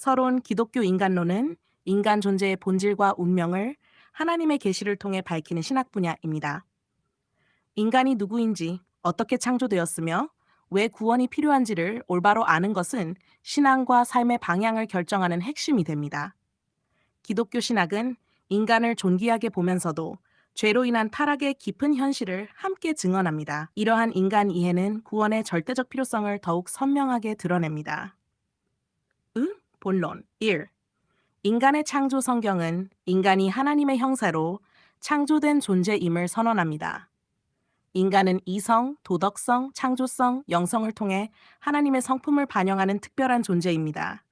서론 기독교 인간론은 인간 존재의 본질과 운명을 하나님의 계시를 통해 밝히는 신학 분야입니다. 인간이 누구인지, 어떻게 창조되었으며 왜 구원이 필요한지를 올바로 아는 것은 신앙과 삶의 방향을 결정하는 핵심이 됩니다. 기독교 신학은 인간을 존귀하게 보면서도 죄로 인한 타락의 깊은 현실을 함께 증언합니다. 이러한 인간 이해는 구원의 절대적 필요성을 더욱 선명하게 드러냅니다. 응? 본론 1. 인간의 창조 성경은 인간이 하나님의 형사로 창조된 존재임을 선언합니다. 인간은 이성, 도덕성, 창조성, 영성을 통해 하나님의 성품을 반영하는 특별한 존재입니다.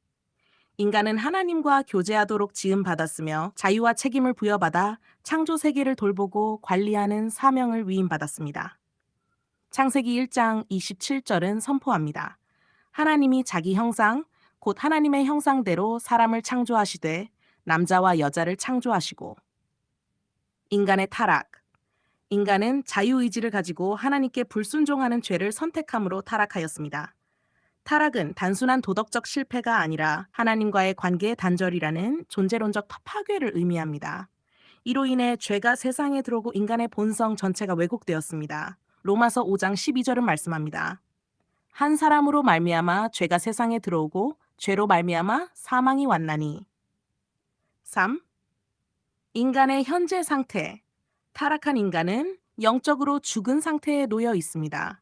인간은 하나님과 교제하도록 지음받았으며 자유와 책임을 부여받아 창조 세계를 돌보고 관리하는 사명을 위임받았습니다. 창세기 1장 27절은 선포합니다. 하나님이 자기 형상, 곧 하나님의 형상대로 사람을 창조하시되 남자와 여자를 창조하시고 인간의 타락 인간은 자유의지를 가지고 하나님께 불순종하는 죄를 선택함으로 타락하였습니다. 타락은 단순한 도덕적 실패가 아니라 하나님과의 관계의 단절이라는 존재론적 파괴를 의미합니다. 이로 인해 죄가 세상에 들어오고 인간의 본성 전체가 왜곡되었습니다. 로마서 5장 12절은 말씀합니다. 한 사람으로 말미암아 죄가 세상에 들어오고 죄로 말미암아 사망이 왔나니. 3. 인간의 현재 상태. 타락한 인간은 영적으로 죽은 상태에 놓여 있습니다.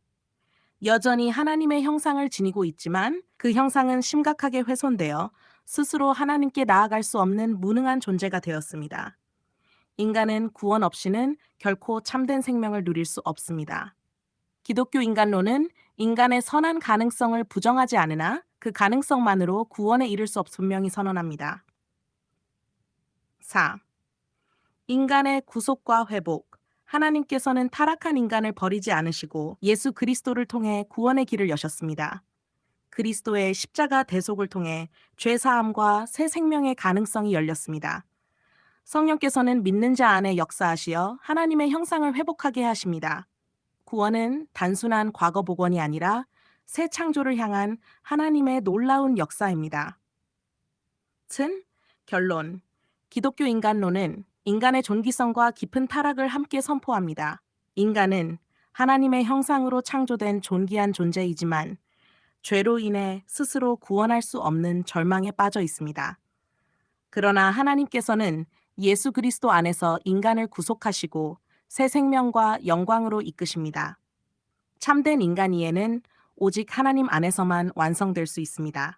여전히 하나님의 형상을 지니고 있지만 그 형상은 심각하게 훼손되어 스스로 하나님께 나아갈 수 없는 무능한 존재가 되었습니다. 인간은 구원 없이는 결코 참된 생명을 누릴 수 없습니다. 기독교 인간론은 인간의 선한 가능성을 부정하지 않으나 그 가능성만으로 구원에 이를 수 없음 분명히 선언합니다. 4. 인간의 구속과 회복. 하나님께서는 타락한 인간을 버리지 않으시고 예수 그리스도를 통해 구원의 길을 여셨습니다. 그리스도의 십자가 대속을 통해 죄 사함과 새 생명의 가능성이 열렸습니다. 성령께서는 믿는 자 안에 역사하시어 하나님의 형상을 회복하게 하십니다. 구원은 단순한 과거 복원이 아니라 새 창조를 향한 하나님의 놀라운 역사입니다. 튼 결론 기독교 인간론은 인간의 존귀성과 깊은 타락을 함께 선포합니다. 인간은 하나님의 형상으로 창조된 존귀한 존재이지만 죄로 인해 스스로 구원할 수 없는 절망에 빠져 있습니다. 그러나 하나님께서는 예수 그리스도 안에서 인간을 구속하시고 새 생명과 영광으로 이끄십니다. 참된 인간 이해는 오직 하나님 안에서만 완성될 수 있습니다.